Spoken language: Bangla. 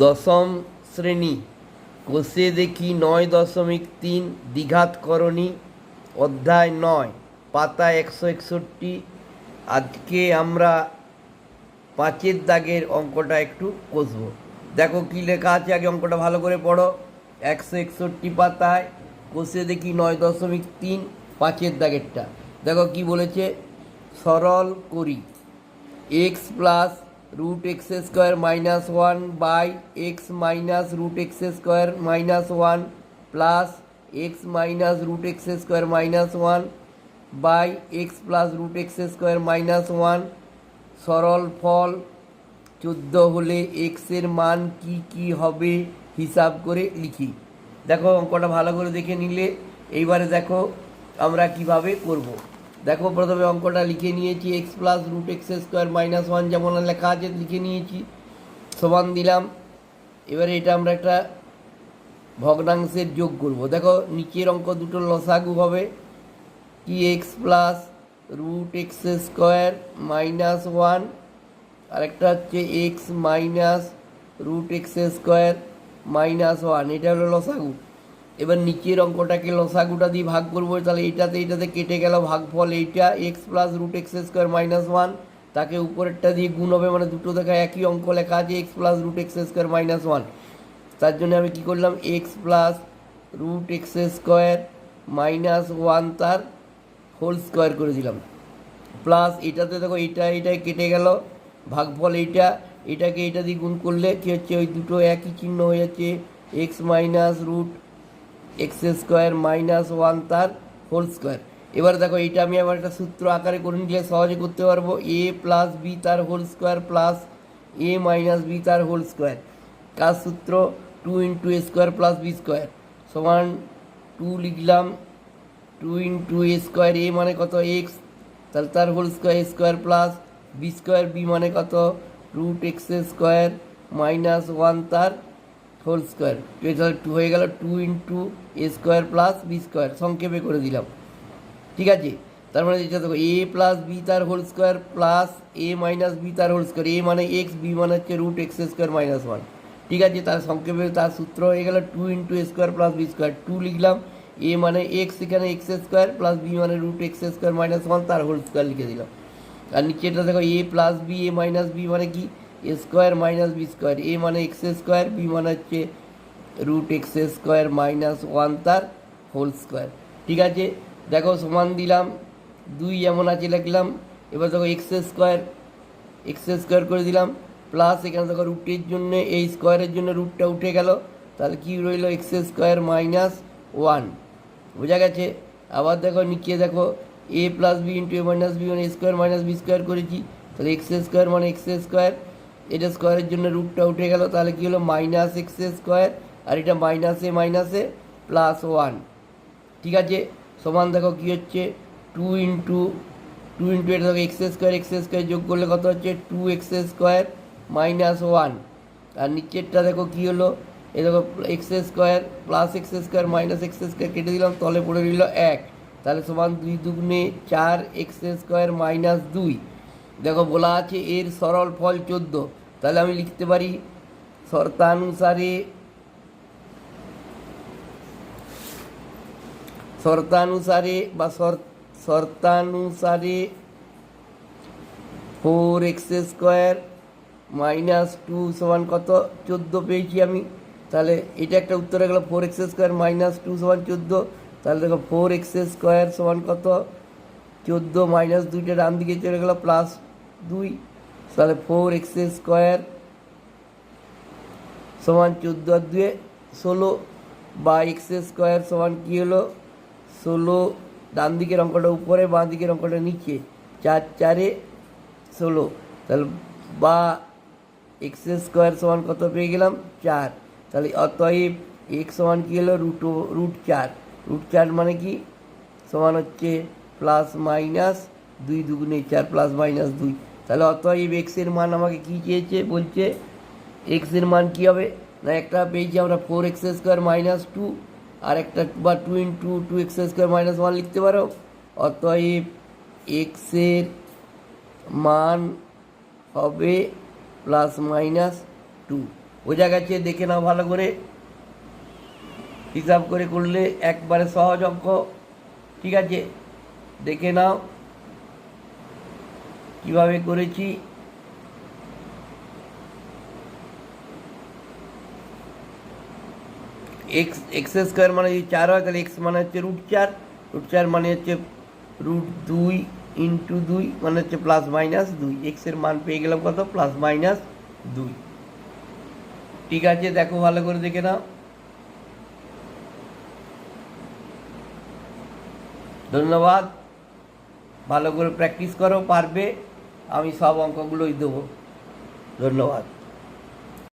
দশম শ্রেণি কোষে দেখি নয় দশমিক তিন দ্বিঘাতকরণী অধ্যায় নয়, পাতা একশো একষট্টি। আজকে আমরা পাঁচের দাগের অঙ্কটা একটু কষবো। দেখো কী লেখা আছে? আগে অঙ্কটা ভালো করে পড়ো। একশো একষট্টি পাতায় কষে দেখি নয় দশমিক তিন? পাঁচের দাগেরটা। দেখো কি বলেছে? সরল করি। X plus root X square minus one by X minus root X square minus one plus X minus root X square minus one by X plus root X square minus one সরল ফল চোদ্দ হলে এক্সের মান কি কি হবে হিসাব করে লিখি দেখো অঙ্কটা ভালো করে দেখে নিলে, এইবারে দেখো আমরা কীভাবে করব। দেখো প্রথমে অঙ্কটা লিখে নিয়েছি X plus root X square minus one যেমন লেখা আছে লিখে নিয়েছি, সমান দিলাম। এবারে এটা আমরা একটা ভগ্নাংশের যোগ করব। দেখো নিচের অঙ্ক দুটো লসাগু হবে। কি X plus root X square minus one আরেকটা হচ্ছে X minus root X square minus one এটা হলো লসাগু। এবার নিচের অঙ্কটাকে লসাগুটা দিয়ে ভাগ করব, তাহলে এটাতে এটাতে কেটে গেল ভাগফল এইটা X plus root X square minus one তাকে উপরেরটা দিয়ে গুণ হবে মানে দুটো দেখা একই অঙ্ক লেখা আছে X plus root X square minus one তার জন্য আমি কী করলাম X plus root X square minus one তার হোল স্কোয়ার করে দিলাম। প্লাস এটাতে দেখো এটা এটাই কেটে গেল, ভাগফল এইটা, এটাকে এটা দিয়ে গুণ করলে কী হচ্ছে, ওই দুটো একই চিহ্ন হয়ে যাচ্ছে X minus root X square minus one তার হোল স্কোয়ার। এবার দেখো এটা আমি আবার একটা সূত্র আকারে করে নিলে সহজে করতে পারব। এ প্লাস বি তার whole square plus A minus B তার হোল স্কোয়ার। কার সূত্র? Two into A square plus B square. সমান টু লিখলাম, two into A square A মানে কত? এক্স। তাহলে তার whole square A square plus B square B মানে কত? Root X square minus one তার হোল স্কোয়ার তাহলে টু হয়ে গেল two into A square plus B square সংক্ষেপে করে দিলাম। ঠিক আছে? তার মানে যেটা দেখো এ প্লাস বি তার whole square plus A minus B তার হোল স্কোয়ার এ মানে এক্স বি মানে হচ্ছে root X square minus one ঠিক আছে? তার সংক্ষেপে তার সূত্র হয়ে গেল two into A square plus B square two লিখলাম। এ মানে এক্স এখানে এক্স স্কোয়ার প্লাস বি মানে root X square minus one তার হোল স্কোয়ার লিখে দিলাম। আর নিচেটা দেখো A plus B A minus B মানে কি? A square minus B square A মানে এক্স স্কোয়ার বি মানে হচ্ছে root X square minus one তার হোল স্কোয়ার ঠিক আছে? দেখো, সমান দিলাম, দুই যেমন আছে লিখলাম, এবার দেখো এক্স স্কোয়ার এক্স স্কোয়ার করে দিলাম প্লাস এখানে দেখো রুটের জন্য এই স্কোয়ারের জন্য রুটটা উঠে গেল, তাহলে কি রইল? এক্স স্কোয়ার মাইনাস ওয়ান বোঝা গেছে? আবার দেখো, নিচে দেখো A plus B into A minus B মানে স্কোয়ার মাইনাস বি স্কোয়ার করেছি, তাহলে এক্স স্কোয়ার মানে এক্স স্কোয়ার এটা স্কোয়ারের জন্য রুটটা উঠে গেল, তাহলে কী হলো? মাইনাস এক্স স্কোয়ার আর এটা মাইনাসে মাইনাসে প্লাস ওয়ান ঠিক আছে? সমান দেখো কী হচ্ছে? টু ইন্টু টু ইন্টু এটা দেখো এক্স স্কোয়ার এক্স স্কোয়ার যোগ করলে কত হচ্ছে? Two X square minus one আর নিচেরটা দেখো কী হলো? এ দেখো X square plus X square minus X square কেটে দিলাম, তলে পড়ে রইল এক। তাহলে সমান দুই দুগুণে চার এক্স স্কোয়ার মাইনাস দুই। দেখো বলা আছে এর সরল ফল চোদ্দ। তাহলে আমি লিখতে পারি শর্তানুসারে শর্তানুসারে বা শর- শর্তানুসারে four X square minus two সমান কত? চোদ্দ পেয়েছি আমি। তাহলে এটা একটা উত্তর হয়ে গেল four X square minus two সমান চোদ্দ। তাহলে দেখো ফোর এক্স স্কোয়ার সমান কত? চোদ্দ মাইনাস দুইটা ডান দিকে চলে গেলো প্লাস দুই। তাহলে ফোর এক্স স্কোয়ার সমান চোদ্দ আর দুয়ে ষোলো বা এক্স স্কোয়ার সমান কী হলো? ষোলো ডান দিকের অঙ্কটা উপরে, বাঁ দিকের অঙ্কটা নিচে। চার চারে ষোলো। তাহলে বা এক্স স্কোয়ার সমান কত পেয়ে গেলাম? চার। তাহলে অতএব এক্স সমান কী হলো? রুট রুট চার। রুট চার মানে কি? সমান হচ্ছে প্লাস মাইনাস দুই দুগুণে চার প্লাস মাইনাস দুই। তাহলে অতএব এক্সের মান আমাকে কী চেয়েছে? বলছে এক্সের মান কী হবে? না, একটা পেয়েছি আমরা four X square minus two আর একটা বা two into two X square minus one লিখতে পারো। অতএব এক্সের মান হবে প্লাস মাইনাস টু বোঝা গেছে? দেখে নাও ভালো করে। হিসাব করে করলে একবারে সহজ অঙ্ক। ঠিক আছে? দেখে নাও। কীভাবে করেছি? এক্স এক্স স্কোয়ার মানে যদি চার হয়, তাহলে এক্স মানে হচ্ছে রুট চার। রুট চার মানে হচ্ছে রুট দুই ইন্টু দুই মানে হচ্ছে প্লাস মাইনাস দুই। এক্সের মান পেয়ে গেলাম কত? প্লাস মাইনাস দুই। ঠিক আছে, দেখো ভালো করে দেখে নাও। ধন্যবাদ। ভালো করে প্র্যাকটিস করো, পারবে? আমি সব অঙ্কগুলোই দেবো। ধন্যবাদ।